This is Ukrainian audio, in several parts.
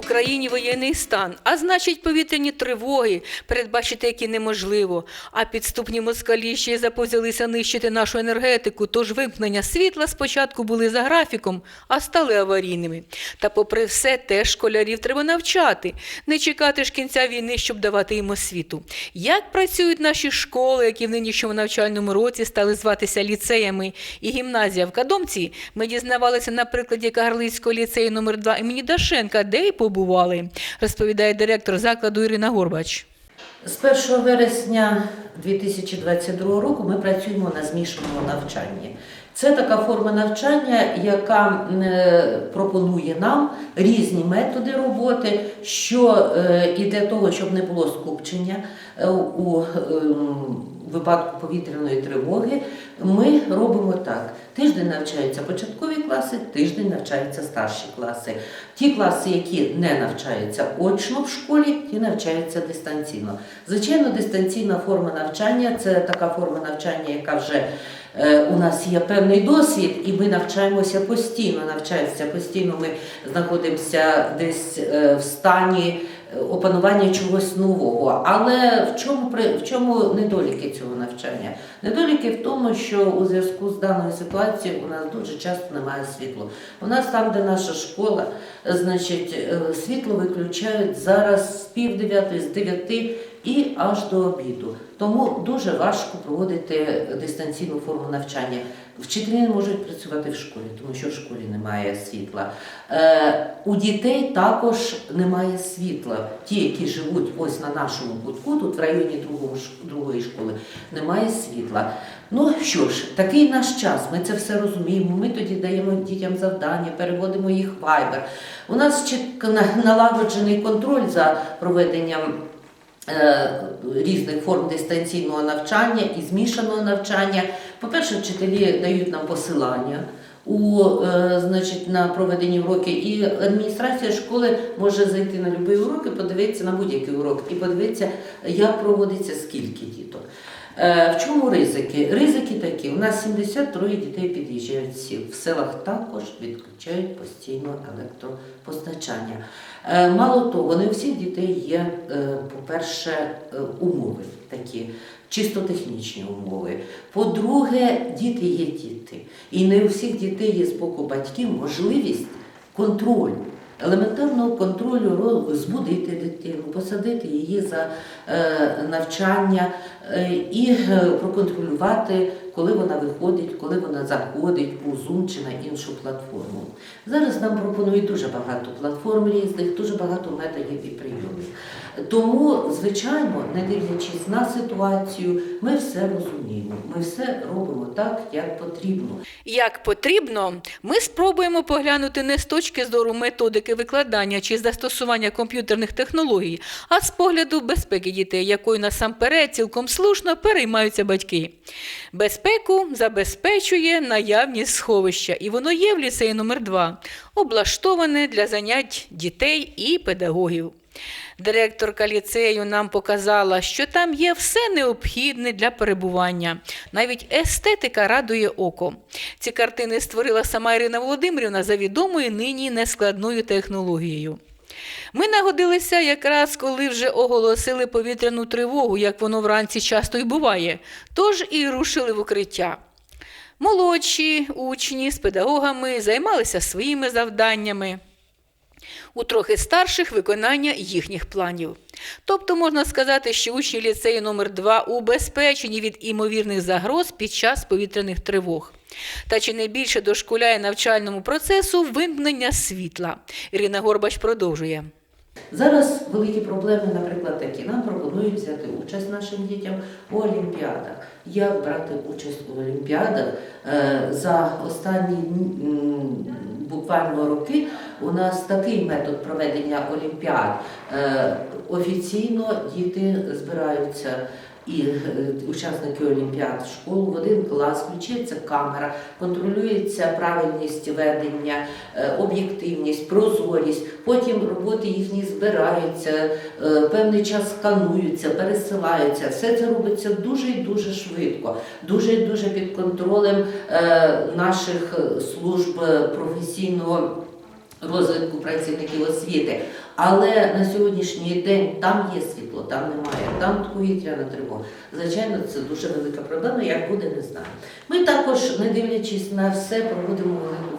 Україні воєнний стан, а значить повітряні тривоги, передбачити які неможливо. А підступні москалі ще й запозялися нищити нашу енергетику, тож вимкнення світла спочатку були за графіком, а стали аварійними. Та попри все, теж школярів треба навчати, не чекати ж кінця війни, щоб давати їм освіту. Як працюють наші школи, які в нинішньому навчальному році стали зватися ліцеями і гімназія в Кадомці, ми дізнавалися на прикладі Кагарлицького ліцею номер 2 імені Дашенка, де й побували, розповідає директор закладу Ірина Горбач. З 1 вересня 2022 року ми працюємо на змішаному навчанні. Це така форма навчання, яка е, пропонує нам різні методи роботи, що е, і для того, щоб не було скупчення е, у ем, випадку повітряної тривоги, ми робимо так. Тиждень навчаються початкові класи, тиждень навчаються старші класи. Ті класи, які не навчаються очно в школі, ті навчаються дистанційно. Звичайно, дистанційна форма навчання це така форма навчання, яка вже е, у нас є певний досвід, і ми навчаємося постійно. Навчаємося постійно. Ми знаходимося десь е, в стані опанування чогось нового. Але в чому в чому недоліки цього навчання? Недоліки в тому, що у зв'язку з даною ситуацією у нас дуже часто немає світла. У нас там, де наша школа, значить, е, світло виключають зараз з пів дев'ятої, з дев'яти і аж до обіду. Тому дуже важко проводити дистанційну форму навчання. Вчителі не можуть працювати в школі, тому що в школі немає світла. Е, у дітей також немає світла. Ті, які живуть ось на нашому кутку, тут в районі другого, другої школи, немає світла. Ну що ж, такий наш час, ми це все розуміємо. Ми тоді даємо дітям завдання, переводимо їх в Viber. У нас налагоджений контроль за проведенням різних форм дистанційного навчання і змішаного навчання. По-перше, вчителі дають нам посилання. У, е, значить, на проведені уроки, і адміністрація школи може зайти на будь-який урок і подивитися на будь-який урок і подивитися, як проводиться скільки діток. Е, В чому ризики? Ризики такі: у нас 73 дітей під'їжджають з сіл. В селах також відключають постійно електропостачання. Е, Мало того, не у всіх дітей є, е, по-перше, умови такі, чисто технічні умови. По-друге, діти є діти. І не у всіх дітей є з боку батьків можливість контролю. Елементарного контролю збудити дитину, посадити її за е, навчання е, і е, проконтролювати, коли вона виходить, коли вона заходить у Zoom чи на іншу платформу. Зараз нам пропонують дуже багато платформ різних, дуже багато методів і прийомів. Тому, звичайно, не дивлячись на ситуацію, ми все розуміємо, ми все робимо так, як потрібно. Як потрібно, ми спробуємо поглянути не з точки зору методики викладання чи застосування комп'ютерних технологій, а з погляду безпеки дітей, якою насамперед цілком слушно переймаються батьки. Безпеку забезпечує наявність сховища, і воно є в ліцеї номер 2 облаштоване для занять дітей і педагогів. Директорка ліцею нам показала, що там є все необхідне для перебування. Навіть естетика радує око. Ці картини створила сама Ірина Володимирівна за відомою нині нескладною технологією. Ми нагодилися якраз коли вже оголосили повітряну тривогу, як воно вранці часто й буває, тож і рушили в укриття. Молодші учні з педагогами займалися своїми завданнями у трохи старших виконання їхніх планів. Тобто можна сказати, що учні ліцею номер 2 убезпечені від імовірних загроз під час повітряних тривог. Та чи не більше дошкуляє навчальному процесу вимкнення світла? Ірина Горбач продовжує. Зараз великі проблеми, наприклад, такі. Нам пропонують взяти участь нашим дітям у олімпіадах. Як брати участь у олімпіадах Е, за останні буквально роки у нас такий метод проведення олімпіад. Е, Офіційно діти збираються. І е, учасники олімпіад в школу в один клас включається камера, контролюється правильність ведення, е, об'єктивність, прозорість. Потім роботи їхні збираються, певний час скануються, пересилаються. Все це робиться дуже і дуже швидко, дуже і дуже під контролем наших служб професійного розвитку працівників освіти. Але на сьогоднішній день там є світло, там немає, там повітряна тривога. Звичайно, це дуже велика проблема. Як буде, не знаю. Ми також, не дивлячись на все, проводимо велику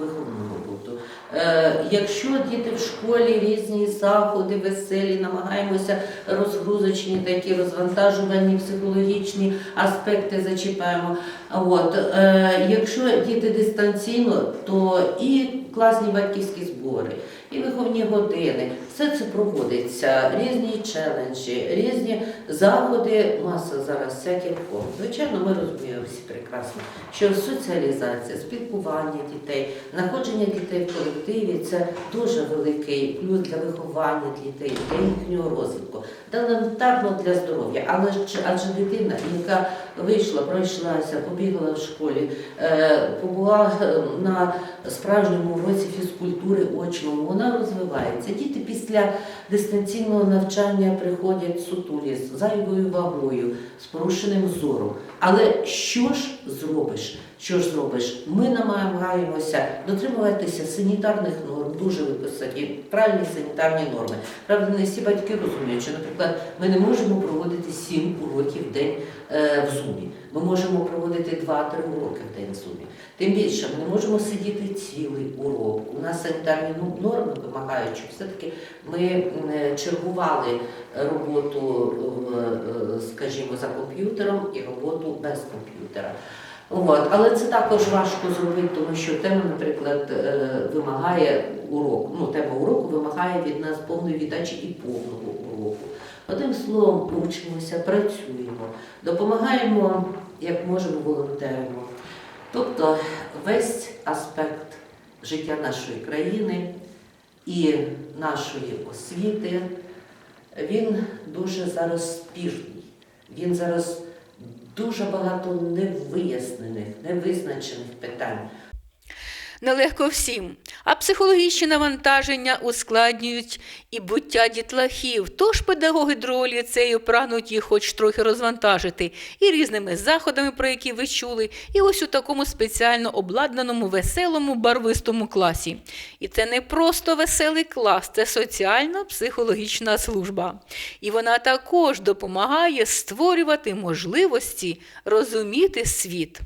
якщо діти в школі різні заходи, веселі, намагаємося розгрузочні, такі розвантажувальні, психологічні аспекти зачіпаємо. От, е, якщо діти дистанційно, то і класні батьківські збори, і виховні години, все це проводиться, різні челенджі, різні заходи, маса зараз всяких форм. Звичайно, ми розуміємо всі прекрасно, що соціалізація, спілкування дітей, знаходження дітей в колективі це дуже великий плюс для виховання дітей, для їхнього розвитку, елементарно для здоров'я. Але адже дитина, яка вийшла, пройшлася, побігла в школі, е, побула е, на справжньому уроці фізкультури очному, вона розвивається. Діти після дистанційного навчання приходять сутулі з зайвою вагою, з порушеним зором. Але що ж зробиш? Що ж зробиш? Ми намагаємося дотримуватися санітарних норм, дуже виписані, правильні санітарні норми. Правда, не всі батьки розуміють, що, наприклад, ми не можемо проводити 7 уроків в день е, в зумі. Ми можемо проводити 2-3 уроки в день в зумі. Тим більше ми не можемо сидіти цілий урок. У нас санітарні норми вимагають, щоб все-таки ми е, чергували роботу, е, скажімо, за комп'ютером і роботу без комп'ютера. От. Але це також важко зробити, тому що тема, наприклад, е, вимагає уроку. Ну, тема уроку вимагає від нас повної віддачі і повного уроку. Одним словом, учимося, працюємо, допомагаємо, як можемо, волонтеримо. Тобто весь аспект життя нашої країни і нашої освіти, він дуже зараз спірний. Він зараз дуже багато невияснених, невизначених питань. Нелегко всім, а психологічні навантаження ускладнюють і буття дітлахів. Тож педагоги другого ліцею прагнуть їх хоч трохи розвантажити і різними заходами, про які ви чули, і ось у такому спеціально обладнаному веселому барвистому класі. І це не просто веселий клас, це соціально-психологічна служба. І вона також допомагає створювати можливості розуміти світ.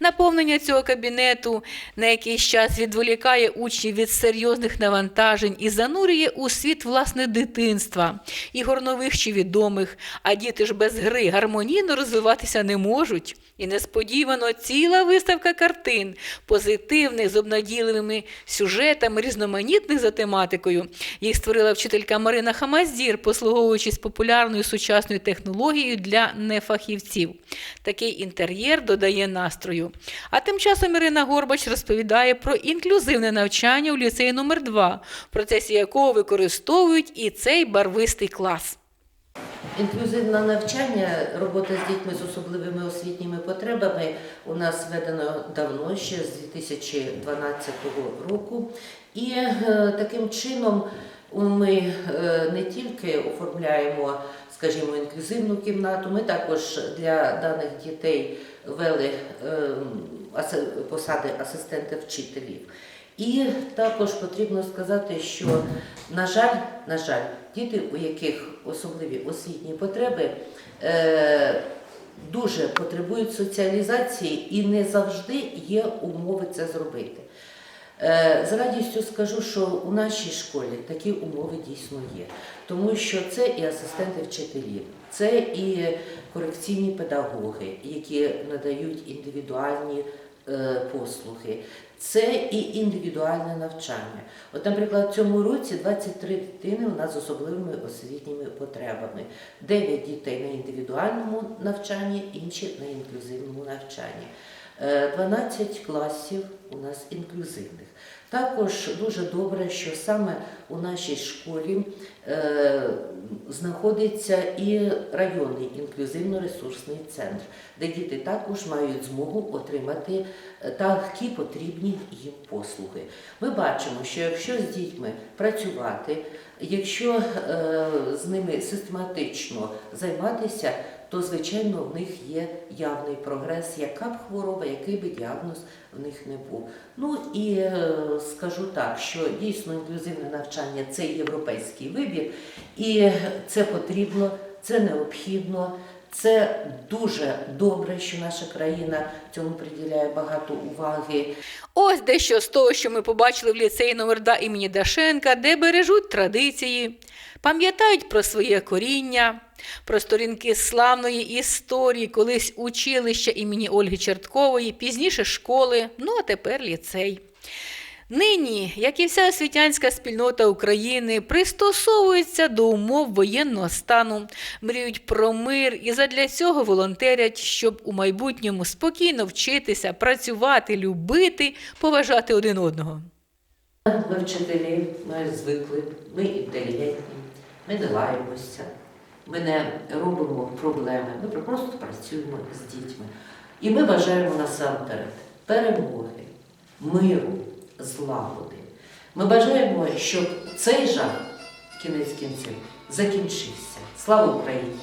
Наповнення цього кабінету на якийсь час відволікає учнів від серйозних навантажень і занурює у світ власне дитинства, ігор нових чи відомих, а діти ж без гри гармонійно розвиватися не можуть. І несподівано ціла виставка картин, позитивних, з обнадійливими сюжетами, різноманітних за тематикою. Їх створила вчителька Марина Хамаздір, послуговуючись популярною сучасною технологією для нефахівців. Такий інтер'єр додає настрою. А тим часом Ірина Горбач розповідає про інклюзивне навчання у ліцеї номер 2 в процесі якого використовують і цей барвистий клас. Інклюзивне навчання, робота з дітьми з особливими освітніми потребами у нас введено давно, ще з 2012 року. І е, таким чином ми е, не тільки оформляємо, скажімо, інклюзивну кімнату, ми також для даних дітей ввели е, посади асистента вчителів. І також потрібно сказати, що, на жаль, на жаль, діти, у яких особливі освітні потреби, е, дуже потребують соціалізації і не завжди є умови це зробити. Е, З радістю скажу, що у нашій школі такі умови дійсно є, тому що це і асистенти вчителів, це і корекційні педагоги, які надають індивідуальні послуги, це і індивідуальне навчання. От, наприклад, в цьому році 23 дитини у нас з особливими освітніми потребами, 9 дітей на індивідуальному навчанні, інші на інклюзивному навчанні. Е, 12 класів у нас інклюзивних. Також дуже добре, що саме у нашій школі е, знаходиться і районний інклюзивно-ресурсний центр, де діти також мають змогу отримати е, такі потрібні їм послуги. Ми бачимо, що якщо з дітьми працювати, якщо е, з ними систематично займатися, то звичайно в них є явний прогрес, яка б хвороба, який би діагноз в них не був. Ну і е, скажу так, що дійсно інклюзивне навчання це європейський вибір, і це потрібно, це необхідно. Це дуже добре, що наша країна цьому приділяє багато уваги. Ось дещо з того, що ми побачили в ліцеї номер 2 імені Дашенка, де бережуть традиції, пам'ятають про своє коріння, про сторінки славної історії, колись училища імені Ольги Черткової, пізніше школи, ну а тепер ліцей. Нині, як і вся освітянська спільнота України, пристосовуються до умов воєнного стану, мріють про мир і задля цього волонтерять, щоб у майбутньому спокійно вчитися, працювати, любити, поважати один одного. Ми вчителі, ми звикли, ми інтелігентні, ми не лаємося, ми не робимо проблеми, ми просто працюємо з дітьми. І ми бажаємо насамперед перемоги, миру, злагоди. Ми бажаємо, щоб цей жах кінець кінців закінчився. Слава Україні!